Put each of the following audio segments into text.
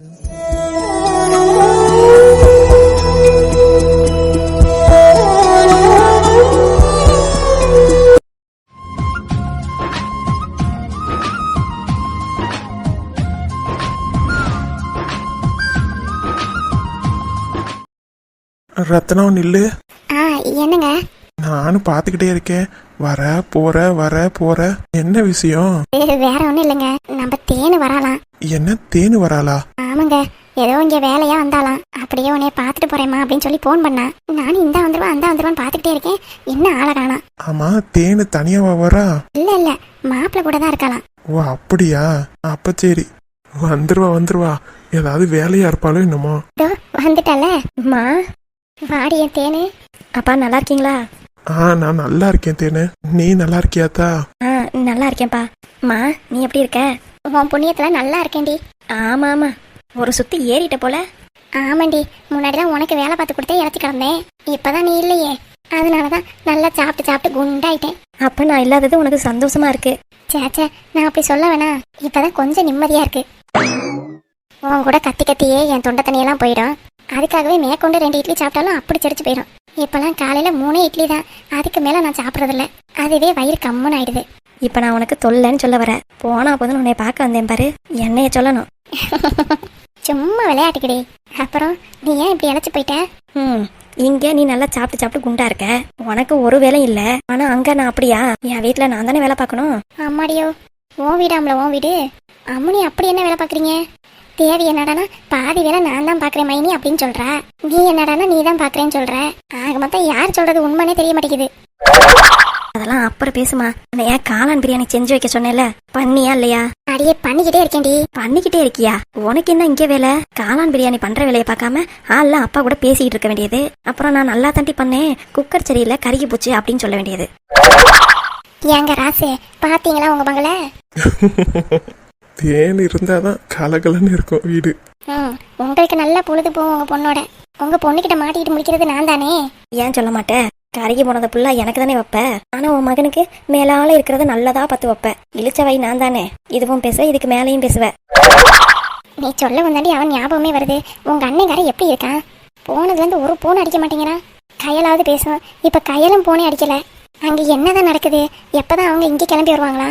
ரத்னம் நில்லு. ஆ என்னங்க? நானும் பார்த்துக்கிட்டே இருக்கேன். வர போற வர போற. என்ன விஷயம்? வேற ஒன்றும் இல்லைங்க. நம்ம தேனு வராலாம் என்ன தேனு வராளா? ஆமாங்க. ஏதோ இங்கே வேலையா வந்தாலாம் அப்படியே உன்னைய பார்த்துட்டு போறேம்மா அப்படின்னு சொல்லி ஃபோன் பண்ணா. நானும் இந்த வந்துருவா அந்த வந்துருவான்னு பார்த்துக்கிட்டே இருக்கேன். என்ன ஆளை காணோம் ஆமா தேனு தனியாவா வரா இல்ல இல்ல. மாப்பிள்ளை கூட தான் இருக்கலாம் ஓ அப்படியா? அப்ப சரி. வந்துருவா வந்துருவா. ஏதாவது வேலையா இருப்பாளோ என்னமோ. வந்துட்டல மா வாடி என் தேனு. அப்பா நல்லா இருக்கீங்களா? ஆ நான் நல்லா இருக்கேன் தேனு. நீ நல்லா இருக்கியாத்தா? ஆ நல்லா இருக்கேன்ப்பா. மா நீ எப்படி இருக்க? உன் புண்ணியத்துல நல்லா இருக்கேன்டி. ஆமா ஆமா. ஒரு சுத்தி ஏறிட்ட போல. ஆமாண்டி முன்னாடி தான் உனக்கு வேலை பார்த்து கொடுத்தே இறச்சி கிடந்தேன். இப்பதான் நீ இல்லையே. அதனால தான் நல்லா சாப்பிட்டு சாப்பிட்டு குண்டாயிட்டேன். அப்ப நான் இல்லாதது உனக்கு சந்தோஷமா இருக்கு. சேச்சே நான் அப்படி சொல்ல வேணாம் இப்பதான் கொஞ்சம் நிம்மதியா இருக்கு. உன் கூட கத்தி கத்தியே என் தொண்டை தண்ணியெல்லாம் போயிடும். அதுக்காகவே மேற்கொண்டு ரெண்டு இட்லி சாப்பிட்டாலும் அப்படி செடிச்சு போயிடும் இப்பெல்லாம் காலையில மூணே இட்லி தான். அதுக்கு மேல நான் சாப்பிட்றதில்ல. அதுவே வயிறு கம்முன்னு ஆயிடுது. இப்ப நான் உனக்கு தொல்லைன்னு சொல்ல வரேன். போனா போதும் உன்னை பார்க்க வந்தேன் பாரு. என்னைய சொல்லணும். சும்மா விளையாட்டுக்கிடி. அப்புறம் நீ ஏன் இப்படி இழைச்சு போயிட்ட? ம் இங்க நீ நல்லா சாப்பிட்டு சாப்பிட்டு குண்டா இருக்க. உனக்கு ஒரு வேலையும் இல்ல. ஆனா அங்க நான் அப்படியா? என் வீட்ல நான் தானே வேலை பார்க்கணும்? அம்மாடியோ உன் வீடாம்ல உன் வீடு. அம்முனி அப்படி என்ன வேலை பார்க்குறீங்க? தேவி என்னடானா பாதி வேலை நான் தான் பார்க்குறேன் மைனி அப்படின்னு சொல்ற. நீ என்னடானா நீ தான் பார்க்குறேன்னு சொல்ற. ஆக மொத்தம் யார் சொல்றது உண்மைனே தெரிய மாட்டேங்குது. அதெல்லாம் அப்புறம் பேசுமா. நான் ஏன் காளான் பிரியாணி செஞ்சு வைக்க சொன்னேன்ல? பண்ணியா இல்லையா? அடியே பண்ணிக்கிட்டே இருக்கேன்டி. பண்ணிக்கிட்டே இருக்கியா? உனக்கு என்ன இங்கே வேலை? காளான் பிரியாணி பண்ற வேலையை பார்க்காம ஆள்ல அப்பா கூட பேசிக்கிட்டு இருக்க வேண்டியது. அப்புறம் நான் நல்லா தாண்டி பண்ணேன். குக்கர் சரியில்லை கருகி போச்சு அப்படின்னு சொல்ல வேண்டியது. ஏங்க ராசு பாத்தீங்களா உங்க பங்கள தேன் இருந்தாதான் கலகலன்னு இருக்கும் வீடு. ம் உங்களுக்கு நல்லா பொழுது போகும் உங்க பொண்ணோட. உங்க பொண்ணுகிட்ட மாட்டிக்கிட்டு முடிக்கிறது நான் தானே ஏன் சொல்ல மாட்டேன் கருகி போனதை புல்லா எனக்கு தானே வைப்ப. ஆனா உன் மகனுக்கு மேலால இருக்கிறத நல்லதா பத்து வைப்ப. இழிச்சவை நான் தானே இதுவும் பேசுவ இதுக்கு மேலேயும் பேசுவ. நீ சொல்ல வந்தாண்டி அவன் ஞாபகமே வருது. உங்க அண்ணங்காரன் எப்படி இருக்கான்? போனதுல இருந்து ஒரு போன் அடிக்க மாட்டேங்கிறான். கையலாவது பேசும் இப்ப கையலும் போனே அடிக்கல. அங்க என்னதான் நடக்குது? எப்பதான் அவங்க இங்க கிளம்பி வருவாங்களா?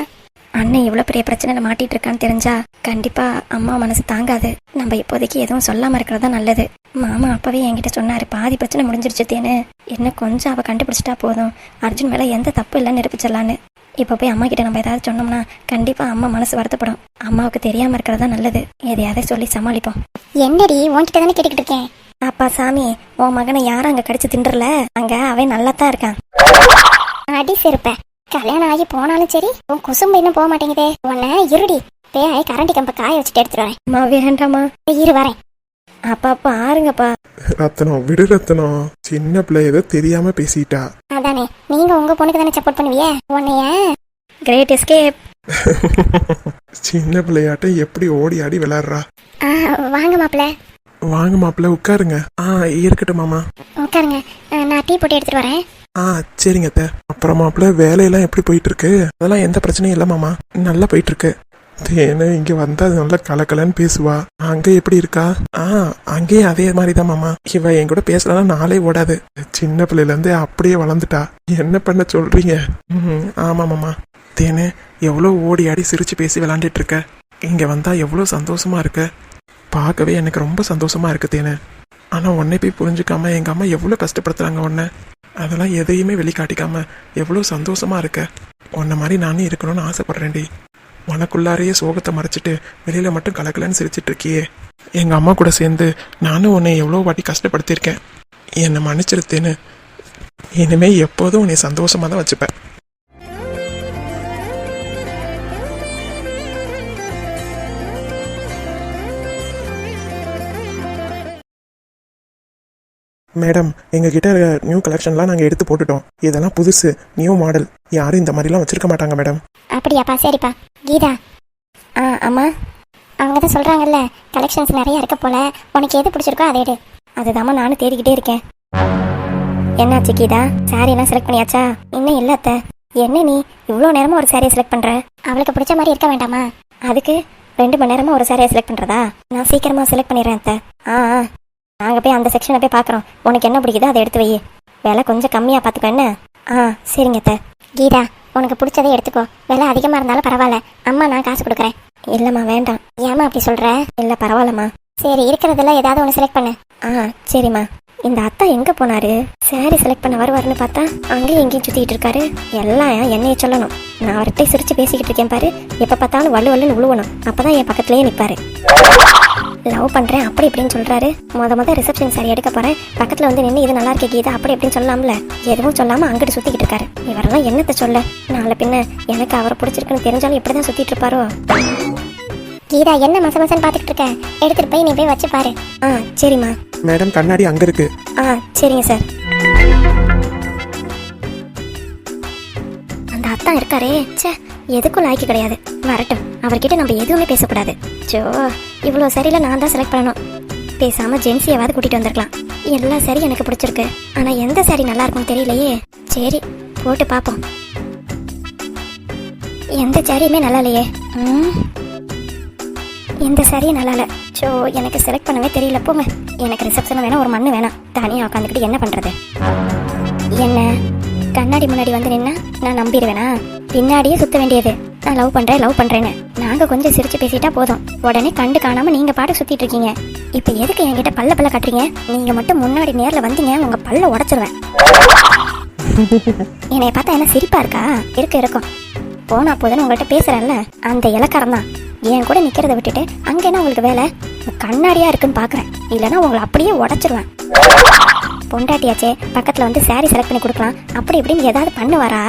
அண்ணன் இவ்வளவு பெரிய பிரச்சனையில மாட்டிட்டு இருக்கான்னு தெரிஞ்சா கண்டிப்பா அம்மா மனசு தாங்காது. நம்ம இப்போதைக்கு எதுவும் சொல்லாம இருக்கிறது நல்லது. மாமா அப்பவே என்கிட்ட சொன்னாரு பாதி பிரச்சனை முடிஞ்சிருச்சு தேனு. என்ன கொஞ்சம் அவ கண்டுபிடிச்சிட்டா போதும். அர்ஜுன் மேல எந்த தப்பு இல்லைன்னு நிரூபிச்சிடலான்னு. இப்போ போய் அம்மா கிட்ட நம்ம ஏதாவது சொன்னோம்னா கண்டிப்பா அம்மா மனசு வருத்தப்படும். அம்மாவுக்கு தெரியாம இருக்கிறதா நல்லது. எதையாவது சொல்லி சமாளிப்போம். என்னடி உன்கிட்ட தானே கேட்டுக்கிட்டு இருக்கேன்? அப்பா சாமி உன் மகனை யாரும் அங்க கடிச்சு தின்றல? அங்க அவன் நல்லா தான் இருக்கான். அடி செருப்ப. கல்யாணம் ஆகி போனாலும் சரி உன் குசும்பு இன்னும் போக மாட்டேங்குதே. உன்னை இருடி பேய் கரண்டி கம்ப காய வச்சுட்டு எடுத்துட்டு வரேன். அம்மா வேண்டாமா இரு வரேன். அப்பா அப்பா ஆறுங்கப்பா. ரத்னம் விடு ரத்னம் சின்ன பிள்ளை ஏதோ தெரியாம பேசிட்டா. அதானே நீங்க உங்க பொண்ணுக்கு தானே சப்போர்ட் பண்ணுவியே? உன்னைய? கிரேட் எஸ்கேப் சின்ன பிள்ளையாட்ட எப்படி ஓடி ஆடி விளையாடுறா? ஆ, வாங்க மாப்பிள்ள வாங்க மாப்பிள்ள உட்காருங்க. ஆ இருக்கட்டும் மாமா. உட்காருங்க. ஆ, நான் டீ போட்டு எடுத்துட்டு வரேன். ஆ சரிங்க அத்தை. அப்புறம் மாப்பிள்ள வேலையெல்லாம் எப்படி போயிட்டு இருக்கு அதெல்லாம் எந்த பிரச்சனையும் இல்லை மாமா. நல்லா போயிட்டு இருக்கு தேனு இங்க வந்தா அது நல்லா கலக்கலன்னு பேசுவா. அங்க எப்படி இருக்கா? ஆ அங்கேயும் அதே மாதிரி தான் மாமா. இவ என் கூட பேசலாம் நாளே ஓடாது. சின்ன பிள்ளையிலேருந்து அப்படியே வளர்ந்துட்டா. என்ன பண்ண சொல்றீங்க? ம் ஆமா மாமா. தேனு எவ்வளோ ஓடி ஆடி சிரிச்சு பேசி விளாண்டுட்டு இருக்க. இங்க வந்தா எவ்வளோ சந்தோஷமா இருக்க. பார்க்கவே எனக்கு ரொம்ப சந்தோஷமா இருக்கு தேனு. ஆனால் உன்னை போய் புரிஞ்சுக்காம எங்கள் அம்மா எவ்வளோ கஷ்டப்படுத்துகிறாங்க உன்னை? அதெல்லாம் எதையுமே வெளிக்காட்டிக்காம எவ்வளோ சந்தோஷமா இருக்க? உன்னை மாதிரி நானும் இருக்கணும்னு ஆசைப்படுறேன்டி. உனக்குள்ளாரையே சோகத்தை மறைச்சிட்டு வெளியில் மட்டும் கலக்கலன்னு சிரிச்சிட்டு இருக்கியே. எங்கள் அம்மா கூட சேர்ந்து நானும் உன்னை எவ்வளோ வாட்டி கஷ்டப்படுத்தியிருக்கேன். என்னை மன்னிச்சிருத்தேன்னு. இனிமேல் எப்போதும் உன்னை சந்தோஷமாக தான் வச்சுப்பேன். மேடம் எங்ககிட்ட நியூ கலெக்ஷன்லாம் நாங்கள் எடுத்து போட்டுட்டோம். இதெல்லாம் புதுசு நியூ மாடல் யாரும் இந்த மாதிரிலாம் வச்சிருக்க மாட்டாங்க மேடம். அப்படியாப்பா சரிப்பா. கீதா. ஆ அம்மா. அவங்க தான் சொல்கிறாங்கல்ல கலெக்ஷன்ஸ் நிறைய இருக்க போல. உனக்கு எது பிடிச்சிருக்கோ அதை எடு. அதுதாம்மா நானும் தேடிக்கிட்டே இருக்கேன். என்னாச்சு கீதா? சாரி எல்லாம் செலக்ட் பண்ணியாச்சா? இன்னும் இல்லாத்த என்ன நீ? இவ்வளோ நேரமும் ஒரு சாரியை செலக்ட் பண்ணுற அவளுக்கு பிடிச்ச மாதிரி இருக்க வேண்டாமா? அதுக்கு ரெண்டு மணி நேரமாக ஒரு சாரியை செலக்ட் பண்ணுறதா நான் சீக்கிரமாக செலக்ட் பண்ணிடுறேன் அத்தை. ஆ. நாங்கள் நாங்க போய் அந்த செக்ஷனை போய் பார்க்குறோம் உனக்கு என்ன பிடிக்குதோ அதை எடுத்து வை. விலை கொஞ்சம் கம்மியா பார்த்துக்கோ என்ன? ஆ சரிங்க அத்தை. கீதா உனக்கு பிடிச்சதை எடுத்துக்கோ. விலை அதிகமாக இருந்தாலும் பரவாயில்ல. அம்மா நான் காசு கொடுக்குறேன். இல்லைம்மா வேண்டாம். ஏம்மா அப்படி சொல்கிற இல்லை பரவாயில்லம்மா. சரி இருக்கிறதுல ஏதாவது ஒன்று செலக்ட் பண்ணு. ஆ சரிம்மா. இந்த அத்தா எங்க போனாரு? சாரி செலக்ட் பண்ண வருவாருன்னு பார்த்தா அங்கேயும் எங்கேயும் சுத்திட்டு இருக்காரு. எல்லாம் என்னைய சொல்லணும். நான் அவர்கிட்ட சிரிச்சு பேசிக்கிட்டு இருக்கேன் பாரு. எப்ப பார்த்தாலும் வள்ளு வள்ளுன்னு உழுவணும். அப்பதான் என் பக்கத்துலயே நிப்பாரு. லவ் பண்றேன் அப்படி இப்படின்னு சொல்றாரு. மொத மொதல் ரிசப்ஷன் சாரி எடுக்க போறேன். பக்கத்துல வந்து நின்று இது நல்லா இருக்கே கீதா அப்படி இப்படின்னு சொல்லலாம்ல எதுவும் சொல்லாம அங்கிட்டு சுத்திட்டு இருக்காரு. இவரெல்லாம் என்னத்த சொல்ல? நாளை பின்ன எனக்கு அவரை பிடிச்சிருக்குன்னு தெரிஞ்சாலும் இப்படிதான் சுத்திட்டு இருப்பாரோ? கீதா என்ன மச மசன்னு பார்த்துக்கிட்டு இருக்க? எடுத்துட்டு போய் நீ போய் வச்சு பாரு. ஆ சரிம்மா. மேடம் கண்ணாடி அங்க இருக்கு. ஆ சரிங்க சார். அந்த அத்தா இருக்காரே ச்சே எதுக்கும் லாய்க்கு கிடையாது. வரட்டும் அவர்கிட்ட நம்ம எதுவுமே பேசக்கூடாது. ஜோ இவ்வளோ சரியில்லை நான் தான் செலக்ட் பண்ணணும். பேசாம ஜென்சியாவது கூட்டிட்டு வந்திருக்கலாம். எல்லா சரி எனக்கு பிடிச்சிருக்கு. ஆனா எந்த சரி நல்லா இருக்கும்னு தெரியலையே. சரி போட்டு பார்ப்போம் எந்த சாரியுமே நல்லா இல்லையே. ம். எந்த சாரியும் நல்லா இல்லை. ஸோ எனக்கு செலக்ட் பண்ணவே தெரியல. போங்க. எனக்கு ரிசப்ஷன் வேணாம் ஒரு மண்ணு வேணாம். தனியாக உட்காந்துக்கிட்டு என்ன பண்ணுறது என்ன? கண்ணாடி முன்னாடி வந்து நின்னா நான் நம்பிடுவேனா? பின்னாடியே சுத்த வேண்டியது. நான் லவ் பண்ணுறேன் லவ் பண்ணுறேன்னு நாங்கள் கொஞ்சம் சிரிச்சு பேசிட்டா போதும். உடனே கண்டு காணாமல் நீங்கள் பாட்டு சுற்றிட்டு இருக்கீங்க. இப்போ எதுக்கு என்கிட்ட பல்ல பல்ல கட்டுறீங்க? நீங்கள் மட்டும் முன்னாடி நேரில் வந்தீங்க உங்கள் பல்ல உடச்சிருவேன். என்னை பார்த்தா என்ன சிரிப்பா இருக்கா? இருக்க இருக்கும். போனா போதுன்னு உங்கள்கிட்ட பேசுறேன்ல. அந்த இலக்காரம் தான் என் கூட நிக்கிறத விட்டுட்டு அங்க என்ன உங்களுக்கு வேலை? கண்ணாடியா இருக்குன்னு பாக்குறேன். இல்லைன்னா உங்களை அப்படியே உடைச்சிருவேன். பொண்டாட்டியாச்சே பக்கத்துல வந்து saree செலக்ட் பண்ணி கொடுக்கலாம். அப்படி இப்படின்னு ஏதாவது பண்ணுவாரா?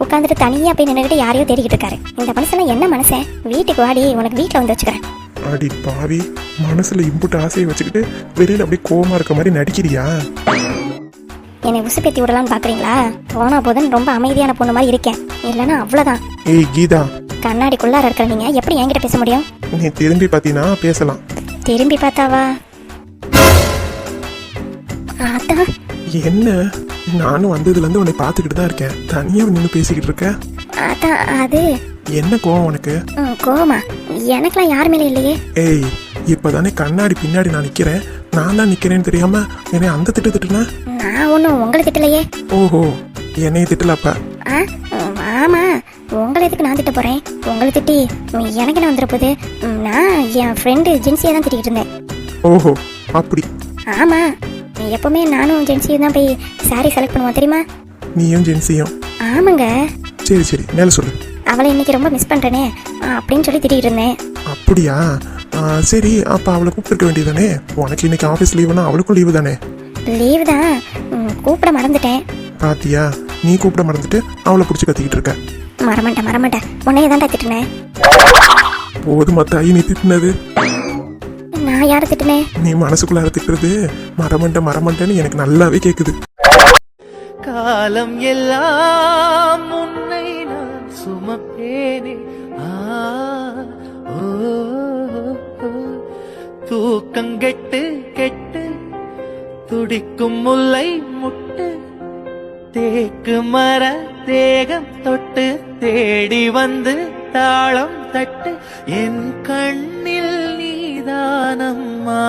உட்காந்துட்டு தனியா போய் நின்றுக்கிட்டு யாரையோ தேடிக்கிட்டு இருக்காரு. இந்த மனுஷன் என்ன மனுஷன்? வீட்டுக்கு வாடி உனக்கு வீட்டில் வந்து வச்சுக்கிறேன். அடி பாவி மனசுல இம்புட்டு ஆசையை வச்சுக்கிட்டு வெளியில அப்படியே கோவமா இருக்க மாதிரி நடிக்கிறியா? என்னை உசுப்பேத்தி விடலான்னு பாக்குறீங்களா? போனா போதுன்னு ரொம்ப அமைதியான பொண்ணு மாதிரி இருக்கேன். இல்லைன்னா அவ்வளோதான் ஏய் கீதா. கண்ணாடிக்குள்ளார இருக்கிற நீங்க எப்படி என்கிட்ட பேச முடியும்? நீ திரும்பி பார்த்தீங்கன்னா பேசலாம். திரும்பி பார்த்தாவா? அதான் என்ன? நானும் வந்ததுலேருந்து உன்னை பார்த்துக்கிட்டு தான் இருக்கேன். தனியாக நின்று பேசிக்கிட்டு இருக்க? அதான் அது? என்ன கோவம் உனக்கு? கோவமா? எனக்கெல்லாம் யார் மேலே இல்லையே? ஏய் இப்போதானே கண்ணாடி பின்னாடி நான் நிற்கிறேன் நான் தான் நிற்கிறேன்னு தெரியாம என்னை அந்த திட்டு திட்டுனா? நான் ஒன்றும் உங்களை திட்டலையே. ஓஹோ என்னைய திட்டலப்ப. ஆமா. உங்களை எதுக்கு நான் திட்ட போறேன்? உங்களை திட்டி எனக்கு என்ன வந்துட போகுது? என் ஃப்ரெண்டு ஜென்சியை தான் திட்டிக்கிட்டு இருந்தேன். ஓஹோ அப்படி. ஆமா எப்பவுமே நானும் ஜென்சியும் தான் போய் saree செலக்ட் பண்ணுவோம் தெரியுமா? நீயும் ஜென்சியும். ஆமாங்க. சரி சரி மேலே சொல்லு. அவளை இன்னைக்கு ரொம்ப மிஸ் பண்றேனே அப்படின்னு சொல்லி திட்டிகிட்டு இருந்தேன். அப்படியா? சரி அப்போ அவளை கூப்பிட்டுருக்க வேண்டியதானே உனக்கு இன்னைக்கு ஆஃபீஸ் லீவுனா அவளுக்கும் லீவு தானே? லீவு தான். கூப்பிட மறந்துட்டேன். பாத்தியா? நீ கூப்பிட மறந்துட்டு அவளை பிடிச்சி கத்திக்கிட்டு இருக்க. மறமாட்டேன் மறமாட்டேன் உன்னையே தான் திட்டினேன். போதுமா தாயி நீ திட்டினது? நான் யாரை திட்டினேன் நீ மனசுக்குள்ளார திட்டுறது மரமண்ட மரமண்டன்னு எனக்கு நல்லாவே கேக்குது. காலம் எல்லாம் உன்னை நான் சுமப்பேனே. ஆ, ஓ, ஓ. தூக்கங்கெட்டு கெட்டு துடிக்கும் முல்லை முட்டு தேக்கு மர தேகம் தொட்டு தேடி வந்து தாளம் தட்டு என் கண்ணில் நீதானம்மா.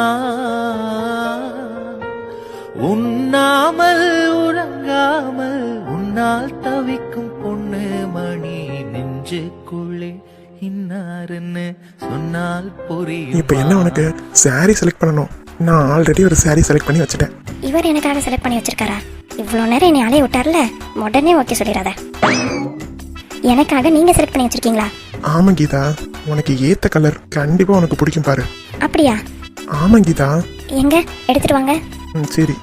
உண்ணாமல் உறங்காமல் உன்னால் தவிக்கும் பொண்ணு மணி நெஞ்சுக்குள்ளே இன்னாருன்னு சொன்னால் புரியும்? இப்போ என்ன உனக்கு? saree செலக்ட் பண்ணணும். நான் ஆல்ரெடி ஒரு saree செலக்ட் பண்ணி வச்சுட்டேன். இவர் எனக்காக செலக்ட் பண்ணி வச்சிருக்காரா? இவ்வளோ நேரம் என்னை அலைய விட்டார்ல? உடனே ஓகே சொல்லிடாத. எனக்காக நீங்க செலக்ட் பண்ணி வச்சிருக்கீங்களா? ஆமா கீதா உனக்கு ஏத்த கலர் கண்டிப்பா உனக்கு பிடிக்கும் பாரு. அப்படியா? ஆமா கீதா. எங்க? எடுத்துட்டு வாங்க. ம், சரி.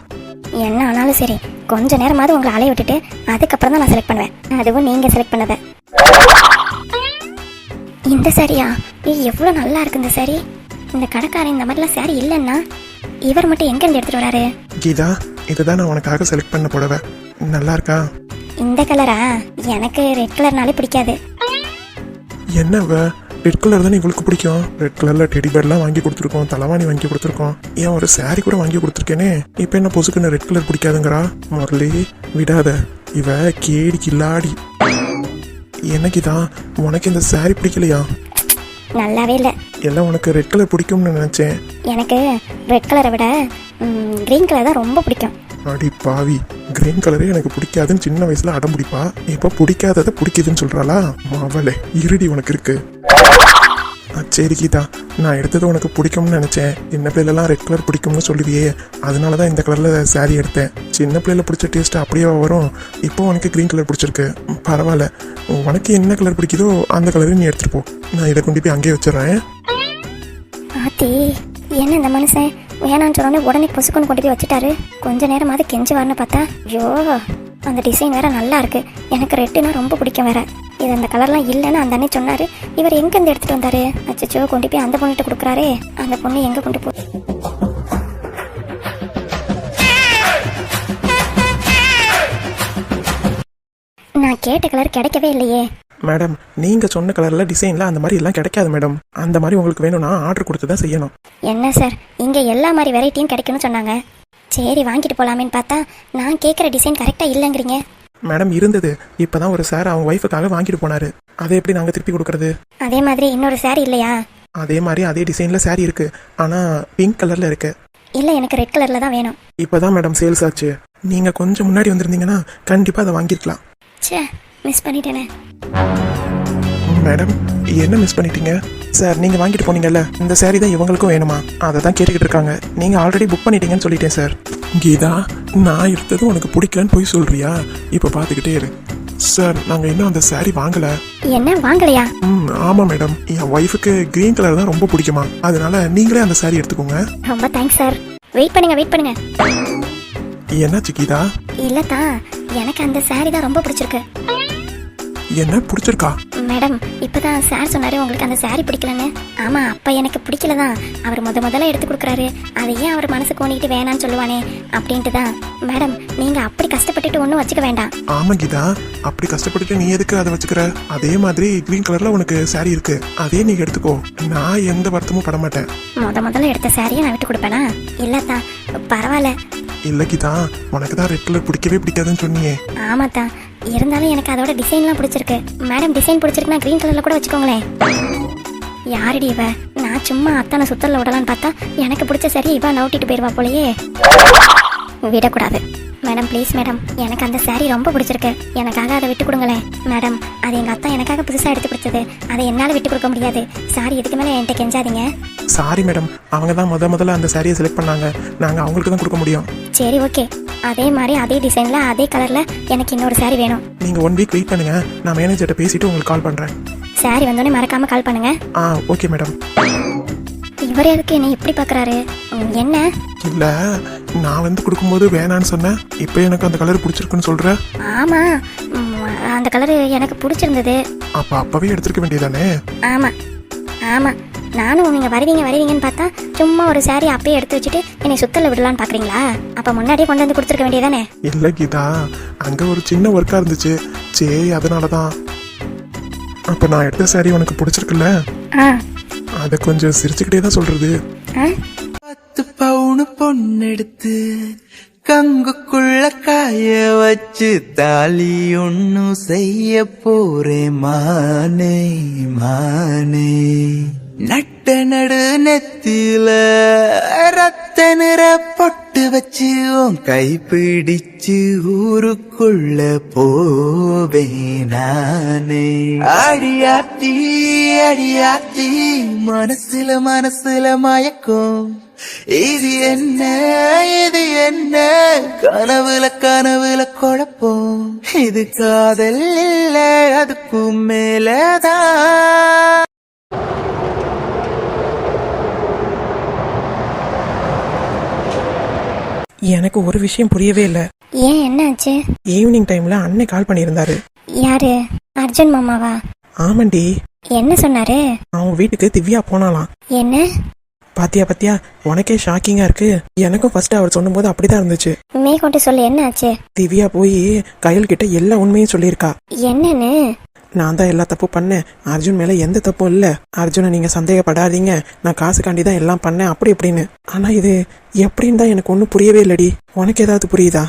என்ன ஆனாலும் சரி கொஞ்ச நேரமாவது உங்களை அலைய விட்டுட்டு அதுக்கப்புறம் தான் நான் செலக்ட் பண்ணுவேன். அதுவும் நீங்க செலக்ட் பண்ணத. இந்த சரியா ஏய் எவ்வளோ நல்லா இருக்கு இந்த சரி இந்த கடைக்காரன் இந்த மாதிரிலாம் சாரி இல்லைன்னா இவர் மட்டும் எங்க இருந்து எடுத்துட்டு வராரு? கீதா இதுதான் நான் உனக்காக செலக்ட் பண்ண புடவை. நல்லா இருக்கா? இந்த கலரா எனக்கு ரெட் கலர்னாலே பிடிக்காது. என்ன அவ ரெட் கலர் தானே இவளுக்கு பிடிக்கும்? ரெட் கலர்ல டெடி பேர்லாம் வாங்கி கொடுத்துருக்கோம் தலைவாணி வாங்கி கொடுத்துருக்கோம். ஏன் ஒரு saree கூட வாங்கி கொடுத்துருக்கேனே? இப்போ என்ன பொசுக்குன்னு ரெட் கலர் பிடிக்காதுங்கிறா? முரளி விடாத. இவ கேடி கில்லாடி. என்னைக்குதான் உனக்கு இந்த saree பிடிக்கலையா? நல்லாவே இல்லை. எல்லாம் உனக்கு ரெட் கலர் பிடிக்கும்னு நினைச்சேன். எனக்கு ரெட் கலரை விட க்ரீன் கலர் தான் ரொம்ப பிடிக்கும். அடி பாவி கிரீன் கலரே எனக்கு பிடிக்காதுன்னு சின்ன வயசுல அடம் பிடிப்பா? இப்போ பிடிக்காததை பிடிக்குதுன்னு சொல்றாளா? மாவலே இருடி உனக்கு இருக்கு. ஆ, சரி கீதா நான் எடுத்தது உனக்கு பிடிக்கும்னு நினைச்சேன். சின்ன பிள்ளைலாம் ரெட் கலர் பிடிக்கும்னு சொல்லுவியே. அதனால தான் இந்த கலரில் saree எடுத்தேன். சின்ன பிள்ளைல பிடிச்ச டேஸ்ட் அப்படியே வரும். இப்போ உனக்கு கிரீன் கலர் பிடிச்சிருக்கு. பரவாயில்ல. உனக்கு என்ன கலர் பிடிக்குதோ அந்த கலரையும் நீ எடுத்துட்டு போ. நான் இதை கொண்டு போய் அங்கேயே வச்சிடறேன். என்ன இந்த மனுஷன்? வேணான்னு சொன்னோடனே உடனே பொசுக்குன்னு கொண்டு போய் வச்சுட்டாரு. கொஞ்ச நேரமாவது கெஞ்சி வரணும் பார்த்தா ஐயோ அந்த டிசைன் வேற நல்லா இருக்கு. எனக்கு ரெட்டுனா ரொம்ப பிடிக்கும் வேற. இது அந்த கலர்லாம் இல்லைன்னு அந்த அண்ணே சொன்னாரு. இவர் எங்க இருந்து எடுத்துட்டு வந்தாரு? அச்சச்சோ கொண்டு போய் அந்த பொண்ணுகிட்ட கொடுக்குறாரே. அந்த பொண்ணு எங்க கொண்டு போ நான் கேட்ட கலர் கிடைக்கவே இல்லையே. மேடம் நீங்க சொன்ன கலர்ல டிசைன்ல அந்த மாதிரி எல்லாம் கிடைக்காது மேடம் அந்த மாதிரி உங்களுக்கு வேணும்னா ஆர்டர் கொடுத்து தான் செய்யணும். என்ன சார் இங்கே எல்லா மாதிரி வெரைட்டியும் கிடைக்கும்னு சொன்னாங்க. சரி வாங்கிட்டு போலாமேன்னு பார்த்தா நான் கேட்குற டிசைன் கரெக்டாக இல்லைங்கிறீங்க. மேடம் இருந்தது. இப்பதான் ஒரு சார் அவங்க ஒய்ஃபுக்காக வாங்கிட்டு போனாரு. அதை எப்படி நாங்க திருப்பி கொடுக்கறது? அதே மாதிரி இன்னொரு saree இல்லையா? அதே மாதிரி அதே டிசைன்ல saree இருக்கு. ஆனா பிங்க் கலர்ல இருக்கு. இல்லை எனக்கு ரெட் கலரில் தான் வேணும். இப்பதான் மேடம் சேல்ஸ் ஆச்சு. நீங்க கொஞ்சம் முன்னாடி வந்திருந்தீங்கன்னா கண்டிப்பா அதை வாங்கிருக்கலாம். ச்சே. மிஸ் பண்ணிட்டேனே. மேடம் என்ன மிஸ் பண்ணிட்டீங்க? சார் நீங்க வாங்கிட்டு போனீங்கல்ல இந்த saree தான் இவங்களுக்கும் வேணுமா? அதை தான் கேட்டுக்கிட்டு இருக்காங்க. நீங்க ஆல்ரெடி புக் பண்ணிட்டீங்கன்னு சொல்லிட்டேன் சார். கீதா நான் எடுத்தது உனக்கு பிடிக்கலன்னு போய் சொல்றியா? இப்ப பாத்துக்கிட்டே இரு. சார் நாங்க இன்னும் அந்த saree வாங்கல. என்ன வாங்கலையா? ம் ஆமா மேடம். என் ஒய்ஃபுக்கு கிரீன் கலர் தான் ரொம்ப பிடிக்குமா? அதனால நீங்களே அந்த saree எடுத்துக்கோங்க. ரொம்ப தேங்க்ஸ் சார் வெயிட் பண்ணுங்க வெயிட் பண்ணுங்க. என்னாச்சு கீதா? இல்லத்தா எனக்கு அந்த saree தான் ரொம்ப பிடிச்சிருக்கு. என்ன பிடிச்சிருக்கா? மேடம் இப்பதான் சார் சொன்னாரு உங்களுக்கு அந்த saree பிடிக்கலன்னு. ஆமா அப்ப எனக்கு பிடிக்கல தான் அவர் முத முதல்ல எடுத்து கொடுக்குறாரு. அதை ஏன் அவர் மனசு கோணிக்கிட்டு வேணான்னு சொல்லுவானே அப்படின்ட்டு தான் மேடம் நீங்க அப்படி கஷ்டப்பட்டுட்டு ஒன்றும் வச்சுக்க வேண்டாம். ஆமா கீதா அப்படி கஷ்டப்பட்டுட்டு நீ எதுக்கு அதை வச்சுக்கிற? அதே மாதிரி கிரீன் கலர்ல உனக்கு saree இருக்கு. அதே நீ எடுத்துக்கோ. நான் எந்த வருத்தமும் பட மாட்டேன். முத முதல்ல எடுத்த சாரியை நான் விட்டு கொடுப்பேனா? இல்லத்தா பரவாயில்ல. இல்ல கீதா உனக்கு தான் ரெட் கலர் பிடிக்கவே பிடிக்காதுன்னு சொன்னியே. ஆமாத்தா இருந்தாலும் எனக்கு அதோட டிசைன்லாம் பிடிச்சிருக்கு. மேடம் டிசைன் பிடிச்சிருக்குன்னா க்ரீன் கலர்ல கூட வச்சுக்கோங்களேன். யாரடி இவ? நான் சும்மா அத்தானை சுத்தல்ல விடலான்னு பார்த்தா எனக்கு பிடிச்ச சரி இவ நவுட்டிட்டு போயிடுவா போலயே. விடக்கூடாது. மேடம் ப்ளீஸ் மேடம் எனக்கு அந்த saree ரொம்ப பிடிச்சிருக்கு. எனக்காக அதை விட்டு கொடுங்களேன். மேடம் அது எங்க அத்தா எனக்காக புதுசா எடுத்து கொடுத்தது. அதை என்னால விட்டு கொடுக்க முடியாது. சாரி எதுக்கு மேல என்கிட்ட கெஞ்சாதீங்க. சாரி மேடம் அவங்க தான் முத முதல்ல அந்த சாரியை செலக்ட் பண்ணாங்க. நாங்க அவங்களுக்கு தான் கொடுக்க முடியும். சரி ஓகே அதே மாதிரி அதே டிசைன்ல அதே கலர்ல எனக்கு இன்னொரு saree வேணும். நீங்க ஒன் வீக் வெயிட் பண்ணுங்க. நான் மேனேஜர்கிட்ட பேசிட்டு உங்களுக்கு கால் பண்றேன். Saree வந்தோடனே மறக்காம கால் பண்ணுங்க. ஆ ஓகே மேடம் இவர் எதுக்கு என்ன இப்படி பாக்குறாரு? ம், என்ன? இல்ல நான் வந்து கொடுக்கும்போது வேணான்னு சொன்னேன். இப்போ எனக்கு அந்த கலர் பிடிச்சிருக்குன்னு சொல்ற? ஆமா. அந்த கலர் எனக்கு பிடிச்சிருந்தது. அப்ப அப்பவே எடுத்துருக்க வேண்டியதானே? ஆமா. ஆமா. நானும் நீங்க வருவீங்க வருவீங்கன்னு பார்த்தா சும்மா ஒரு saree அப்பயே எடுத்து வச்சுட்டு என்னை சுத்தல விடலான்னு பாக்குறீங்களா? அப்ப முன்னாடியே கொண்டு வந்து கொடுத்துருக்க வேண்டியதானே இல்ல கீதா அங்க ஒரு சின்ன ஒர்க்கா இருந்துச்சு. சரி அதனால தான் அப்ப நான் எடுத்த சாரி உனக்கு பிடிச்சிருக்குல்ல? ஆ. அதை கொஞ்சம் சிரிச்சுக்கிட்டே தான் சொல்றது. ஆ? பத்து பவுனு பொண்ணெடுத்து கங்குக்குள்ள காய வச்சு தாலி ஒன்னும் செய்ய போறேன். மானே மானே. நட்ட நடு நெத்தில ரத்த நிற பொட்டு வச்சு உன் கை பிடிச்சு ஊருக்குள்ள போவேன் நானே. அடியாத்தி அடியாத்தி மனசுல மனசுல மயக்கும். இது என்ன இது என்ன? கனவுல கனவுல குழப்பம். இது காதல் இல்ல அதுக்கும் மேலதான். எனக்கு ஒரு விஷயம் புரியவே இல்லை. ஏன் என்னாச்சு? ஈவினிங் டைம்ல அண்ணன் கால் பண்ணியிருந்தாரு. யாரு? அர்ஜுன் மாமாவா? ஆமாண்டி. என்ன சொன்னாரு? அவன் வீட்டுக்கு திவ்யா போனாலாம் என்ன? பாத்தியா பாத்தியா உனக்கே ஷாக்கிங்கா இருக்கு. எனக்கும் ஃபர்ஸ்ட் அவர் சொன்னும்போது அப்படிதான் இருந்துச்சு. மே கொண்டு சொல்லு என்ன ஆச்சு திவ்யா போய் கையல் கிட்ட எல்லா உண்மையும் சொல்லியிருக்கா. என்னன்னு? நான் தான் எல்லா தப்பும் பண்ணேன். அர்ஜுன் மேல எந்த தப்பும் இல்ல. அர்ஜுனை நீங்க சந்தேகப்படாதீங்க. நான் காசுக்காண்டி தான் எல்லாம் பண்ணேன். அப்படி இப்படின்னு. ஆனா இது எப்படின்னு தான் எனக்கு ஒன்றும் புரியவே இல்லடி. உனக்கு ஏதாவது புரியுதா?